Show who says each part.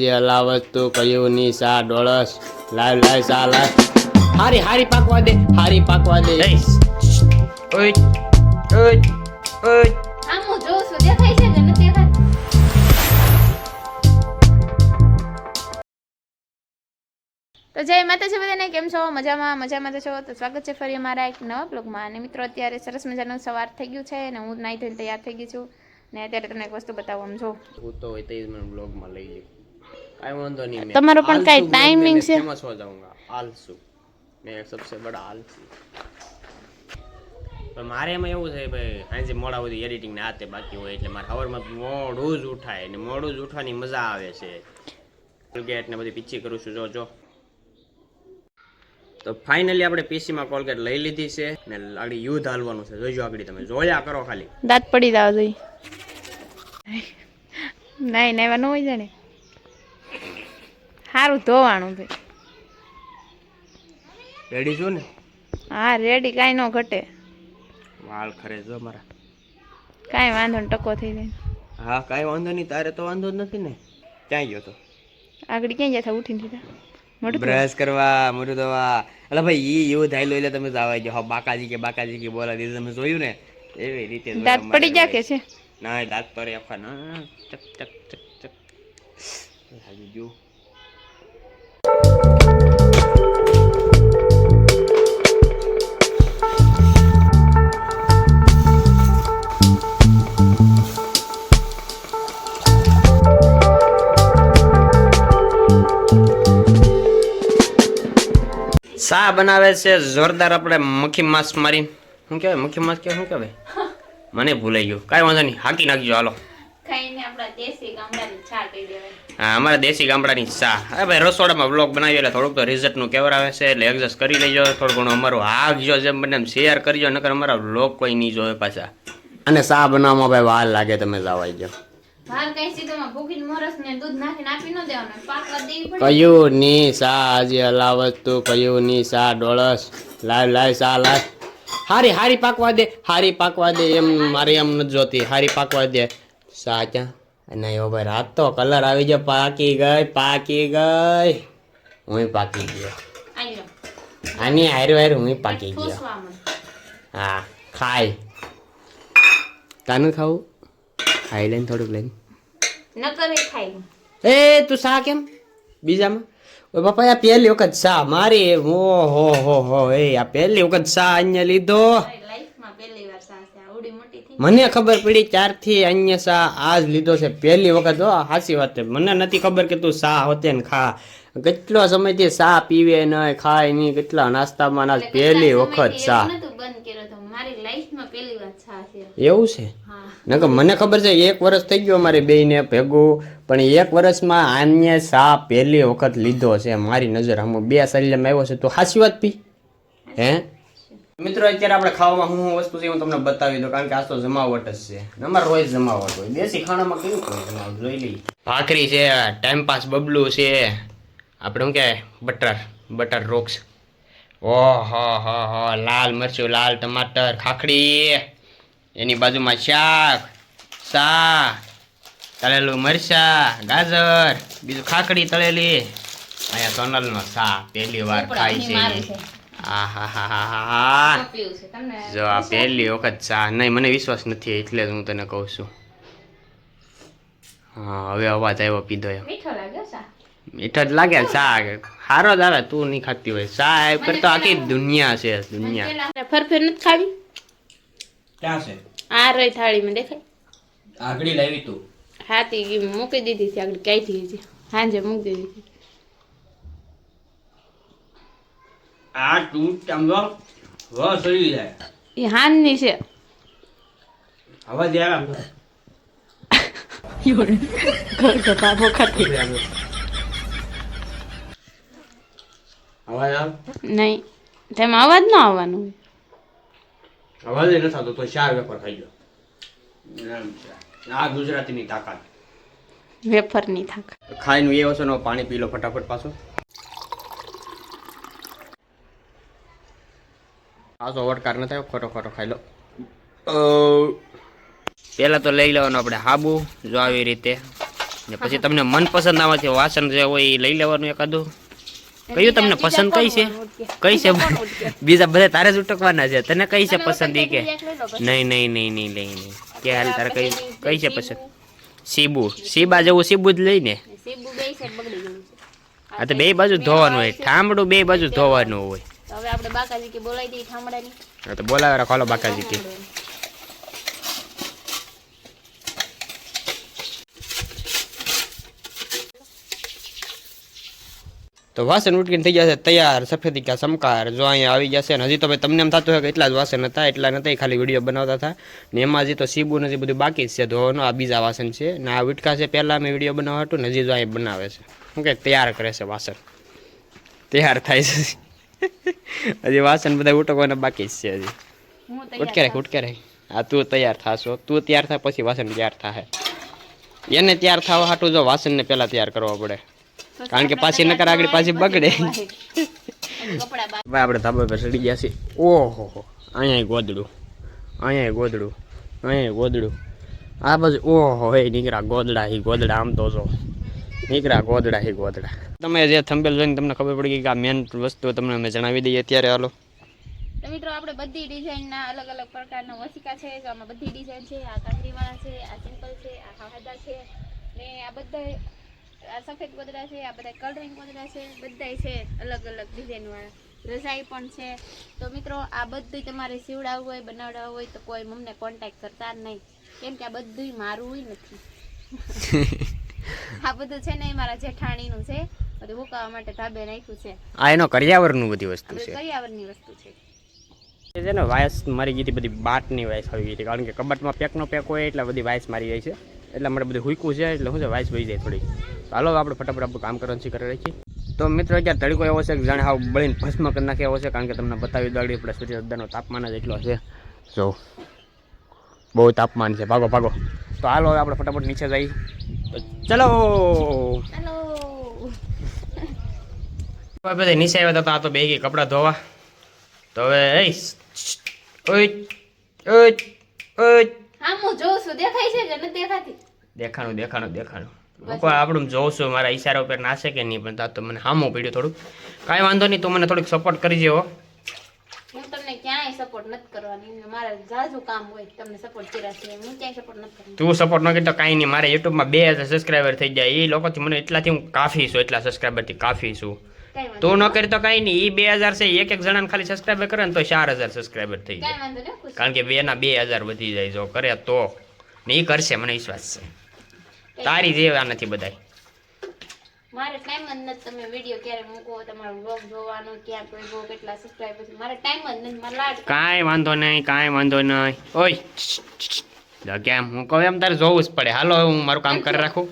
Speaker 1: અલાવત તું કયું ની સા ડોળસ. લાવ લાવ સા લાવ હારી હારી પાકવા દે હારી પાકવા દે.
Speaker 2: ઓય ઓય ઓય.
Speaker 3: આમ હું જોઉં છું દેખાય છે કે નથી તો જય માતાજી બધાને કેમ છો? મજામાં મજામાં તો છો? તો સ્વાગત છે ફરી અમારા એક નવા બ્લોગમાં અને મિત્રો અત્યારે સરસ મજાનું સવાર થઈ ગયું છે અને હું નાઈ ધોઈને તૈયાર થઈ ગઈ છું. ને અત્યારે તમને એક વસ્તુ બતાવું આમ જો.
Speaker 1: હું તો હોય તો મને બ્લોગમાં લઈ લે કાઈ વાંધો
Speaker 3: તમારો પણ કાઈ
Speaker 1: ટાઈમિંગ
Speaker 3: છે?
Speaker 1: આલસુ મે સબસે બડા આલસી પણ મારે એમાં એવું છે ભાઈ સાંજે મોડા સુધી એડિટિંગ ના હાથે બાકી હોય એટલે મારે હવારમાં મોડું જ ઉઠાય ને મોડું જ ઉઠવાની મજા આવે છે. ગેટ ને બધી પીછી કરું છું જો જો. તો ફાઇનલી આપણે પીસીમાં કોલગેટ લઈ લીધી છે ને આગળ યુદ્ધ હાલવાનું છે. જોઈજો આગળ તમે. જોયા કરો ખાલી.
Speaker 3: દાંત પડી જાવ જોઈ નહીં નેવા ન હોય જાણે. સારું ધોવાનું ભાઈ.
Speaker 1: રેડી છું ને?
Speaker 3: હા રેડી કાંઈ ન ઘટે.
Speaker 1: વાળ ખરે જો મારા.
Speaker 3: કાંઈ વાંધો ને ટકો થઈ જાય.
Speaker 1: હા કાંઈ વાંધો નહીં તારે તો વાંધો જ નથી ને. ક્યાં ગયો તો?
Speaker 3: આગળ ક્યાં જતા ઉઠીને સીધા?
Speaker 1: બ્રશ કરવા મોઢું ધોવા. એટલે ભાઈ ઈ એવું થાય એટલે તમે જવાય જો હા બાકાજી કે બાકાજી કે બોલા દીધું. તમે જોયું ને? એવી રીતે
Speaker 3: દાંત પડી ગયા કે છે?
Speaker 1: ના દાંત પડે આખા. ના ચક ચક ચક ચક. હાજી જો સા બનાવે છે? જોરદાર આપણે મખી માસ મારી. શું કહેવાય? મખી માસ કે શું કહેવાય? મને ભૂલાઈ ગયું. કાંઈ વાંધો નહીં. હાકી નાખજો. હાલો.
Speaker 3: ખાઈને આપણા દેશી
Speaker 1: હા અમારા દેશી ગામડાની ચા. હા ભાઈ રસોડામાં બ્લોગ બનાવી એટલે થોડુંક તો રિઝલ્ટનું કેવર આવે છે એટલે એડજસ્ટ કરી લેજો થોડું ઘણું અમારું હાકજો જેમ બને એમ શેર કરજો નકર અમારા બ્લોગ કોઈ નહીં જોવે પાછા. અને ચા બનાવવામાં ભાઈ વાર લાગે તમે જવાઈ જાઓ.
Speaker 3: બહાર કઈ સીધોમાં ભૂખીને મોરસ ને દૂધ નાખીને આપી ન દેવાનું પાકવા દેવી પડે.
Speaker 1: કયું ની સા હજી હલાવત તું કયું ની સા ડોળસ? લાવ લાવ સા લાવ. હારી હારી પાકવા દે હારી પાકવા દે એમ મારે એમ નથી જોતી. હારી પાકવા દે. સા ક્યાં? અને એવો ભાઈ રાત તો કલર આવી ગયો. પાકી ગઈ પાકી ગઈ. હું પાકી ગયો. આની હાર વાર હું પાકી ગયો. હા ખાય. તાનું ખાવું? ખાઈ લઈને થોડુંક લઈને.
Speaker 3: એ
Speaker 1: તું શા કેમ? બીજામાં? ઓય બાપા આ પહેલી વખત શા? મારી હો હો હો હો એ આ પહેલી વખત શા અહીંયા લીધો
Speaker 3: મારી લાઈફમાં પહેલી વાર સાસ છે આવડી મોટી થઈ
Speaker 1: મને ખબર પડી ચારથી અન્ય શાહ આ આજ લીધો છે. પહેલી વખત હો સાચી વાત છે. મને નથી ખબર કે તું શાહ હોતે ને ખા. કેટલો સમયથી શાહ પીવે નહીં ખાય નહીં કેટલા નાસ્તામાં ના પહેલી વખત શા
Speaker 3: નતું બંધ કર્યો તો મારી લાઈફમાં પહેલી વાર ચા છે.
Speaker 1: એવું છે? નકર મને ખબર છે એક વર્ષ થઈ ગયો મારી બેયને ભેગું પણ એક વર્ષમાં આને સા પહેલી વખત લીધો છે. મારી નજર હમ બે શરીરમાં આવ્યો છે. તો હાસી વાત પી? હે? મિત્રો અત્યારે આપણે ખાવામાં હું વસ્તુ છે હું તમને બતાવી દઉં કારણ કે આ તો જમાવટ જ છે. નંબર રોજ જમાવટ હોય. દેશી ખાણામાં કેવું કોઈ જમાવટ? જોઈ લઈ ભાખરી છે ટાઈમ પાસ બબલું છે. આપણે શું કહેવાય? બટર. Butter rocks. ઓહ હો હો લાલ મરચું લાલ ટમાટર ખાખડી. એની બાજુમાં શાક સા તળેલું મરચા ગાજર બીજું ખાખડી તળેલી. અહીંયા સોનલનો સા પહેલી વાર ખાય છે. જો આ પહેલી વખત ચા. નહીં મને વિશ્વાસ નથી એટલે જ હું તને કહું છું. હા હવે અવાજ આવ્યો પીધો એમ.
Speaker 3: મીઠો લાગ્યો ચા?
Speaker 1: મીઠો જ લાગે ચા સારો જ આવે તું નહીં ખાતી હોય. ચા એ પર તો આખી દુનિયા છે દુનિયા.
Speaker 3: ફરફેર નથી ખાવી?
Speaker 1: ક્યાં છે?
Speaker 3: આ રહી થાળીમાં દેખાય.
Speaker 1: આગળી લાવી તું.
Speaker 3: હા તી મૂકી દીધી હતી આગળ ક્યાંથી હતી હાંજે મૂકી દીધી.
Speaker 1: આ તું સમજો વ સરી જાય.
Speaker 3: એ હાનની છે.
Speaker 1: અવાજ આવે
Speaker 3: બાબો ખાતી
Speaker 1: અવાજ આવે?
Speaker 3: નહીં. તેમાં અવાજ ન આવવાનો અવાજ
Speaker 1: અવાજ ન થતો તો ચાર વેપર ખાઈ ગયો. આ ગુજરાતીની તાકાત.
Speaker 3: વેફરની થાક.
Speaker 1: ખાઈને એ વસ્તુ પાણી પી લો ફટાફટ પાછું. આ તો વટકાર ન થાય ખોટો ખોટો ખાઈ લો. પહેલાં તો લઈ લેવાનું આપણે હાબુ જો આવી રીતે. ને પછી તમને મનપસંદ આમાંથી વાસણ જે હોય એ લઈ લેવાનું એકાદું કયું તમને પસંદ કઈ છે? કઈ છે? બીજા બધા તારે જ ઉટકવાના છે. તને કઈ છે પસંદ એ કે? નહીં નહીં નહીં નહીં નહીં નહીં. કે હાલ તારે કઈ કઈ છે પસંદ? સીબુ સીબા જેવું સીબુ જ લઈ ને
Speaker 3: સીબુ બે છે બગડી ગયું છે.
Speaker 1: આ તો બે બાજુ ધોવાનું હોય. ઠામડું બે બાજુ ધોવાનું હોય.
Speaker 3: હવે આપણે બાકાજી કે બોલાવી દઈએ ઠામડાની.
Speaker 1: હા, તો બોલાવે, રાખો. બાકાજી કે તો વાસણ ઉટકીને થઈ જશે, તૈયાર સફેદી કા સમકાર જો અહીંયા આવી જશે. ને હજી તો ભાઈ તમને એમ થતું હોય કે એટલા જ વાસણ હતા, એટલા નથી ખાલી વીડિયો બનાવતા હતા. ને એમાં હજી તો સીબુ નથી બધું બાકી જ છે. ધોવાનું આ બીજા વાસણ છે. ને આ વિટકા છે, પહેલાં મેં વીડિયો બનાવવા હતું ને હજી જો અહીં બનાવે છે. શું કે તૈયાર કરે છે વાસણ. તૈયાર થાય છે. હજી વાસણ બધા ઉટકવાના બાકી જ છે હજી. ઉટકે રાખ ઉટકે રાખ હા તું તૈયાર થાશો. તું તૈયાર થાય પછી વાસણ તૈયાર થાય એને તૈયાર થવા હાટું જો વાસણને પહેલાં તૈયાર કરવા પડે. કારણ કે પાછી નકર આગળ પાછી બગડે. ભાઈ આપણે ધાબા પર ચડી ગયા છીએ. ઓહો હો. અહીંયા ગોદડું. અહીંયા ગોદડું. અહીંયા ગોદડું. આ બાજુ ઓહો હે નીકળ્યા ગોદડા. હી ગોદડા આમ તો જો. નીકળ્યા ગોદડા હી ગોદડા. તમે જે થંબેલ જોઈને તમને ખબર પડી ગઈ કે આ મેન વસ્તુ તમને અમે જણાવી દઈએ અત્યારે હાલો.
Speaker 3: તો મિત્રો આપણે બધી ડિઝાઇનના અલગ અલગ પ્રકારના વસિકા છે તો આમાં બધી ડિઝાઇન છે આ કાંકરીવાળા છે આ સિમ્પલ છે આ હાહાદા છે ને આ બધા આ સફેદ ગોદડા છે આ બધા કલરિંગ ગોદડા છે બધાય છે અલગ અલગ ડિઝાઇનવાળા રજાઈ પણ છે. તો મિત્રો આ બધું તમારે સીવડાવવું હોય બનાવડાવવું હોય તો કોઈ મમને કોન્ટેક્ટ કરતા નહીં. કેમ કે આ બધું મારું નથી. આ બધું છે ને મારા જેઠાણીનું છે. બધું મુકાવા માટે ધાબે નાખ્યું છે.
Speaker 1: આ એનો કરિયાવરનું બધી વસ્તુ છે.
Speaker 3: કરિયાવરની વસ્તુ છે.
Speaker 1: છે ને વાયસ મારી ગઈ બધી બાટની વાયસ આવી ગઈ કારણ કે કબાટમાં પેકનો પેક હોય એટલે બધી વાયસ મારી જાય છે. એટલા માટે બધું હુઈકું છે એટલે શું છે વાયસ વહી જાય થોડી હાલો આપણે ફટાફટ આપણું કામ કરવાનું શીખર રાખીએ તો મિત્રો અત્યારે તડકો એવો છે કે જાણે હાવ બળીને ભસ્મ કરી નાખે એવો છે કારણ કે તમને બતાવી દાડી આપણે સૂર્યોદયનો તાપમાન જ એટલો છે. જો બહુ તાપમાન છે. ભાગો ભાગો. તો હાલો આપણે ફટાફટ નીચે જઈએ. ચલો.
Speaker 3: હેલો
Speaker 1: હવે બધા નીચે આવ્યા હતા તો આ તો બે ગઈ કપડાં ધોવા. તો હવે એ ઓય ઓય ઓય.
Speaker 3: હા હું જોઉં છું. દેખાય છે કે નથી દેખાતી?
Speaker 1: દેખાણું દેખાણું દેખાણું. લોકો આપણું જોઉં છું મારા ઈશારા ઉપર નાશે કે નહીં પણ તા તો મને હામો પીડ્યું થોડુંક. કાંઈ વાંધો નહીં તું મને થોડીક સપોર્ટ કરી જેવો
Speaker 3: હું. તમને ક્યાંય સપોર્ટ નથી કરવાની. મારે જાજુ કામ હોય તમને સપોર્ટ કર્યા છે. હું ક્યાંય સપોર્ટ નથી કરવાની.
Speaker 1: તું સપોર્ટ ન કરી તો કાંઈ નહીં. મારે યુટ્યુબમાં બે હજાર સબસ્ક્રાઈબર થઈ જાય. એ લોકોથી મને એટલાથી હું કાફી છું એટલા સબસ્ક્રાઈબરથી કાફી છું. તું ન કરી તો કાંઈ નહીં. એ બે હજાર છે એક એક જણાને ખાલી સબસ્ક્રાઈબર કરે ને તો ચાર હજાર સબસ્ક્રાઈબર થઈ જાય. કારણ કે બે ના બે હજાર વધી જાય. જો કરે તો. ને એ કરશે મને વિશ્વાસ છે. તારી જેવા નથી બધાય.
Speaker 3: મારે ટાઈમ જ નથી તમે વીડિયો ક્યારે મૂકો તમારો વ્લોગ જોવાનો ક્યાં કોઈ બહુ કેટલા સબસ્ક્રાઈબર છે મારે ટાઈમ જ નથી મારે લાડ
Speaker 1: કાંઈ વાંધો નહીં કાંઈ વાંધો નહીં. ઓય કેમ હું કહું એમ તારે જોવું જ પડે. હાલો હું મારું કામ કરી રાખું.